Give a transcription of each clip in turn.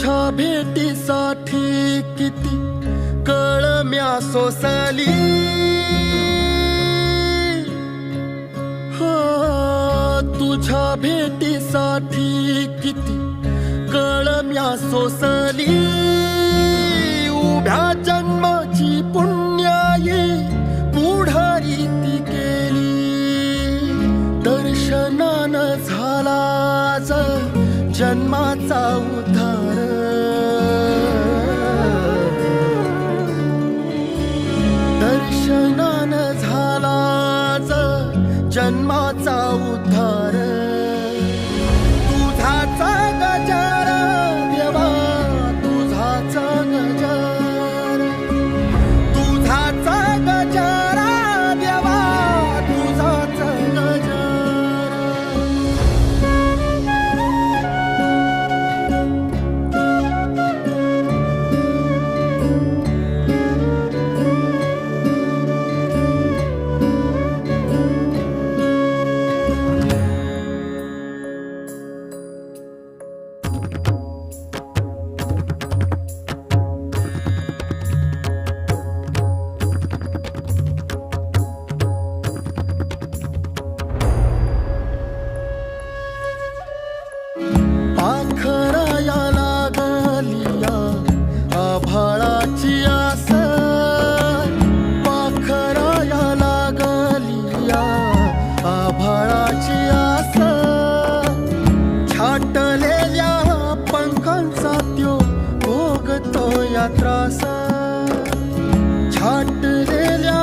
तुझ्या भेटीसाठी किती कळ म्या सोसली हो तुझ्या भेटीसाठी किती कळम्या सोसली उभ्या जन्माची पुण्याई पुढारी ती केली. दर्शनान झाला जन्माचा उद्धार. जन्माचा उद्धार तुझाचा भोगतो या त्रास छाटलेल्या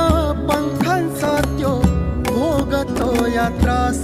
पंखांचा त्यो भोगतो या त्रास